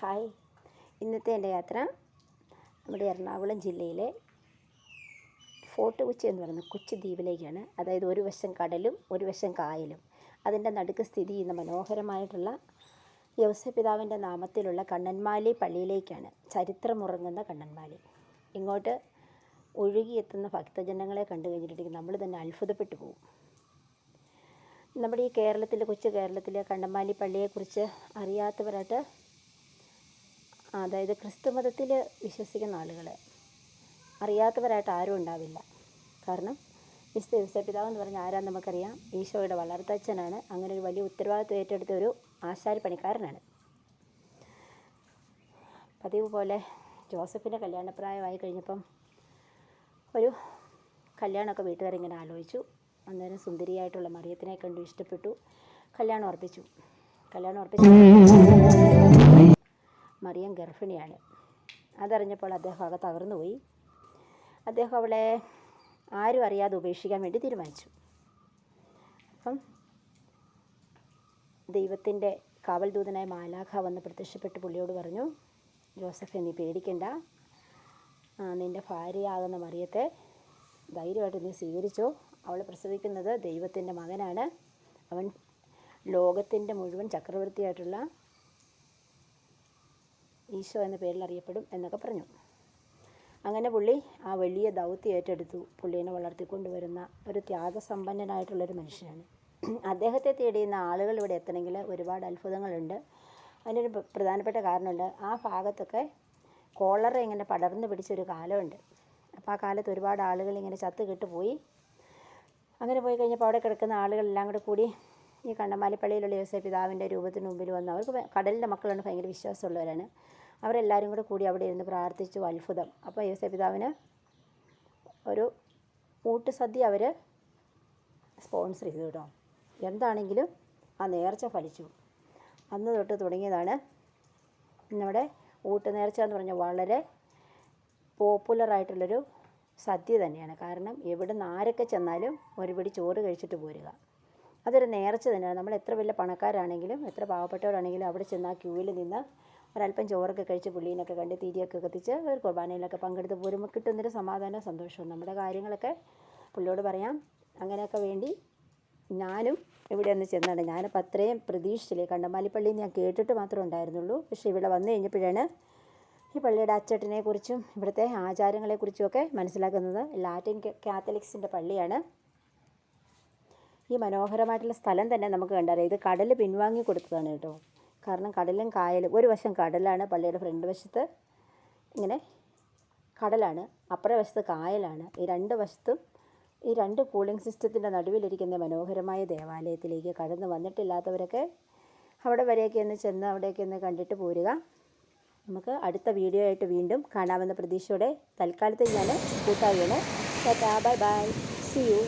Hi. ഇന്നത്തെ എന്റെ യാത്ര നമ്മുടെ എറണാകുളം ജില്ലയിലെ ഫോർട്ട് കൊച്ചി എന്ന് പറയുന്ന കൊച്ചി ദ്വീപിലേക്കാണ്. അതായത് ഒരു വശം കടലും ഒരു വശം കായലും. അതിന്റെ നടുക്ക് സ്ഥിതി ചെയ്യുന്ന മനോഹരമായിട്ടുള്ള യവസപിതാവിന്റെ നാമത്തിലുള്ള കണ്ണന്മാലി പള്ളിയിലേക്കാണ്. ചരിത്രമുറങ്ങുന്ന കണ്ണന്മാലി. ഇങ്ങോട്ട് ഒഴുകിയെത്തുന്ന ഭക്തജനങ്ങളെ കണ്ടു കഴിഞ്ഞിട്ടുണ്ടെങ്കിൽ നമ്മൾ തന്നെ അത്ഭുതപ്പെട്ടു പോകും. നമ്മുടെ ഈ കേരളത്തിലെ കൊച്ചു കേരളത്തിലെ കണ്ണമ്മാലി പള്ളിയെക്കുറിച്ച് അറിയാത്തവരായിട്ട് അതായത് ക്രിസ്തു മതത്തിൽ വിശ്വസിക്കുന്ന ആളുകൾ അറിയാത്തവരായിട്ട് ആരും ഉണ്ടാവില്ല. കാരണം വിശുദ്ധ യോസപിതാവ് എന്ന് പറഞ്ഞാൽ ആരാ നമുക്കറിയാം? ഈശോയുടെ വളർത്തച്ഛനാണ്. അങ്ങനെ ഒരു വലിയ ഉത്തരവാദിത്വം ഏറ്റെടുത്ത ഒരു ആശാരി പണിക്കാരനാണ് പതിവ് പോലെ ജോസഫിന്റെ കല്യാണപ്രായമായി കഴിഞ്ഞപ്പം ഒരു കല്യാണമൊക്കെ വീട്ടുകാരിങ്ങനെ ആലോചിച്ചു. അന്നേരം സുന്ദരിയായിട്ടുള്ള മറിയത്തിനെ കണ്ടു ഇഷ്ടപ്പെട്ടു. കല്യാണം ഉറപ്പിച്ചു. കല്യാണം ഉറപ്പിച്ചു. മറിയം ഗർഭിണിയാണ്. അതറിഞ്ഞപ്പോൾ അദ്ദേഹം ആകെ തകർന്നുപോയി അദ്ദേഹം അവളെ ആരും അറിയാതെ ഉപേക്ഷിക്കാൻ വേണ്ടി തീരുമാനിച്ചു. അപ്പം ദൈവത്തിന്റെ കാവൽദൂതനായ മാലാഖ വന്ന് പ്രത്യക്ഷപ്പെട്ട് പുള്ളിയോട് പറഞ്ഞു ജോസഫ് നീ പേടിക്കണ്ട. നിന്റെ ഭാര്യയാകുന്ന മറിയത്തെ ധൈര്യമായിട്ട് നീ സ്വീകരിച്ചോ. അവൾ പ്രസവിക്കുന്നത് ദൈവത്തിന്റെ മകനാണ്. അവൻ ലോകത്തിന്റെ മുഴുവൻ ചക്രവർത്തിയായിട്ടുള്ള ഈശോ എന്ന പേരിൽ അറിയപ്പെടും എന്നൊക്കെ പറഞ്ഞു. അങ്ങനെ പുള്ളി ആ വലിയ ദൗത്യം ഏറ്റെടുത്തു. പുള്ളീനെ വളർത്തിക്കൊണ്ടുവരുന്ന ഒരു ത്യാഗസമ്പന്നനായിട്ടുള്ളൊരു മനുഷ്യനാണ്. അദ്ദേഹത്തെ തേടിയുന്ന ആളുകൾ ഇവിടെ എത്തണമെങ്കിൽ ഒരുപാട് അത്ഭുതങ്ങളുണ്ട്. അതിനൊരു പ്ര- പ്രധാനപ്പെട്ട കാരണമുണ്ട്. ആ ഭാഗത്തൊക്കെ കോളറ ഇങ്ങനെ പടർന്നു പിടിച്ചൊരു കാലമുണ്ട്. അപ്പോൾ ആ കാലത്ത് ഒരുപാട് ആളുകൾ ഇങ്ങനെ ചത്ത് കെട്ടുപോയി. അങ്ങനെ പോയി കഴിഞ്ഞപ്പോൾ അവിടെ കിടക്കുന്ന ആളുകളെല്ലാം കൂടെ കൂടി ഈ കണ്ണമാലിപ്പള്ളിയിലുള്ള യോസഫ് പിതാവിന്റെ രൂപത്തിന് മുമ്പിൽ വന്ന് അവർക്ക് കടലിന്റെ മക്കളാണ് ഭയങ്കര വിശ്വാസമുള്ളവരാണ്. അവരെല്ലാവരും കൂടെ കൂടി അവിടെ ഇരുന്ന് പ്രാർത്ഥിച്ചു അത്ഭുതം. അപ്പോൾ യേശു പിതാവിന് ഒരു ഊട്ടുസദ്യ അവർ സ്പോൺസർ ചെയ്തു കേട്ടോ. എന്താണെങ്കിലും ആ നേർച്ച ഫലിച്ചു. അന്ന് തൊട്ട് തുടങ്ങിയതാണ് നമ്മുടെ ഊട്ട് നേർച്ച എന്ന് പറഞ്ഞാൽ വളരെ പോപ്പുലറായിട്ടുള്ളൊരു സദ്യ തന്നെയാണ്. കാരണം എവിടെ നിന്ന് ആരൊക്കെ ചെന്നാലും ഒരു പിടി ചോറ് കഴിച്ചിട്ട് പോരുക. അതൊരു നേർച്ച തന്നെയാണ്. നമ്മൾ എത്ര വലിയ പണക്കാരാണെങ്കിലും എത്ര പാവപ്പെട്ടവരാണെങ്കിലും അവിടെ ചെന്ന് ആ ക്യൂവിൽ നിന്ന് ഒരല്പം ചോറൊക്കെ കഴിച്ച് പുള്ളീനൊക്കെ കണ്ട് തിരിയൊക്കെ കത്തിച്ച് ഒരു കുർബാനയിലൊക്കെ പങ്കെടുത്ത് പോരുമ്പോൾ കിട്ടുന്നൊരു സമാധാനവും സന്തോഷവും. നമ്മുടെ കാര്യങ്ങളൊക്കെ പുള്ളിയോട് പറയാം. അങ്ങനെയൊക്കെ വേണ്ടി ഞാനും ഇവിടെ ഒന്ന് ചെന്നാണ്. ഞാനിപ്പോൾ അത്രയും പ്രതീക്ഷിച്ചില്ലേ? കണ്ടമാലിപ്പള്ളി ഞാൻ കേട്ടിട്ട് മാത്രമേ ഉണ്ടായിരുന്നുള്ളൂ. പക്ഷേ ഇവിടെ വന്നു കഴിഞ്ഞപ്പോഴാണ് ഈ പള്ളിയുടെ അച്ചട്ടിനെക്കുറിച്ചും ഇവിടുത്തെ ആചാരങ്ങളെക്കുറിച്ചുമൊക്കെ മനസ്സിലാക്കുന്നത്. ലാറ്റിൻ കാത്തലിക്സിന്റെ പള്ളിയാണ്. ഈ മനോഹരമായിട്ടുള്ള സ്ഥലം തന്നെ നമുക്ക് കണ്ടറിയാം ഇത് കടൽ പിൻവാങ്ങി കൊടുത്തതാണ് കേട്ടോ. കാരണം കടലും കായലും ഒരു വശം കടലാണ് പള്ളിയുടെ ഫ്രണ്ട് വശത്ത് ഇങ്ങനെ കടലാണ് അപ്പുറ വശത്ത് കായലാണ് ഈ രണ്ട് വശത്തും ഈ രണ്ട് കൂളിംഗ് സിസ്റ്റത്തിന്റെ നടുവിലിരിക്കുന്ന മനോഹരമായ ദേവാലയത്തിലേക്ക് കടന്ന് വന്നിട്ടില്ലാത്തവരൊക്കെ അവിടെ വരെയൊക്കെ ഒന്ന് ചെന്ന് അവിടെയൊക്കെ ഒന്ന് കണ്ടിട്ട് പോരുക. നമുക്ക് അടുത്ത വീഡിയോ ആയിട്ട് വീണ്ടും കാണാമെന്ന പ്രതീക്ഷയോടെ തൽക്കാലത്ത് ഞാൻ കൂട്ടാവുകയാണ്. Bye bye see you